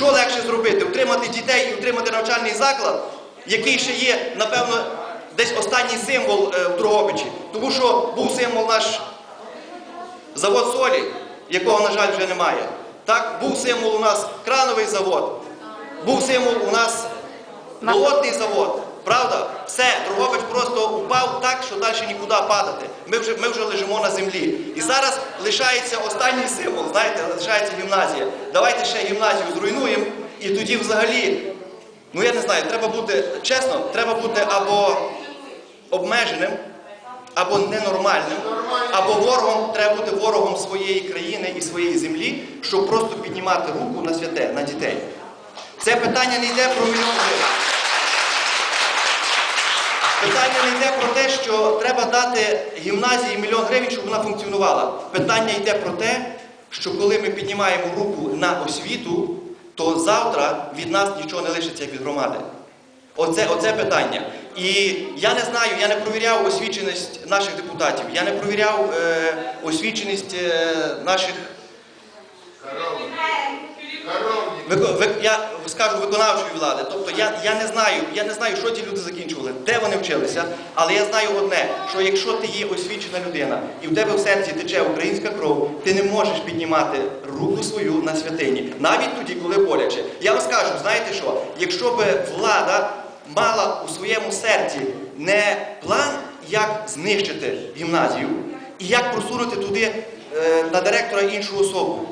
Що легше зробити? Утримати дітей і утримати навчальний заклад, який ще є, напевно, десь останній символ е, в Дрогобичі. Тому що був символ наш завод солі, якого, на жаль, вже немає. Так, був символ у нас крановий завод, був символ у нас молотний завод. Правда? Все, Дрогобич просто упав так, що далі нікуди падати. Ми вже, ми вже лежимо на землі. І зараз лишається останній символ, знаєте, лишається гімназія. Давайте ще гімназію зруйнуємо, і тоді взагалі, ну я не знаю, треба бути, чесно, треба бути або обмеженим, або ненормальним, або ворогом, треба бути ворогом своєї країни і своєї землі, щоб просто піднімати руку на святе, на дітей. Це питання не йде про мільйон гривень. Питання не йде про те, що треба дати гімназії мільйон гривень, щоб вона функціонувала. Питання йде про те, що коли ми піднімаємо руку на освіту, то завтра від нас нічого не лишиться як від громади. Оце, оце питання. І я не знаю, я не провіряв освіченість наших депутатів, я не провіряв е, освіченість е, наших Вико- ви- я скажу виконавчої влади. Тобто я, я не знаю, я не знаю, що ті люди закінчували, де вони вчилися, але я знаю одне, що якщо ти є освічена людина і в тебе в серці тече українська кров, ти не можеш піднімати руку свою на святині, навіть тоді, коли боляче. Я вам скажу, знаєте що? Якщо би влада мала у своєму серці не план, як знищити гімназію і як просунути туди е, на директора іншу особу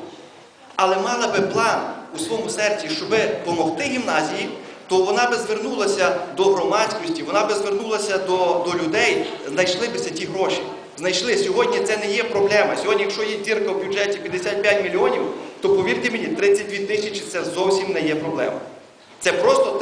але мала би план у своєму серці, щоб допомогти гімназії, то вона би звернулася до громадськості, вона би звернулася до, до людей, знайшли бися ті гроші. Знайшли. Сьогодні це не є проблема. Сьогодні, якщо є дірка в бюджеті 55 мільйонів, то повірте мені, 32 тисячі це зовсім не є проблема. Це просто треба.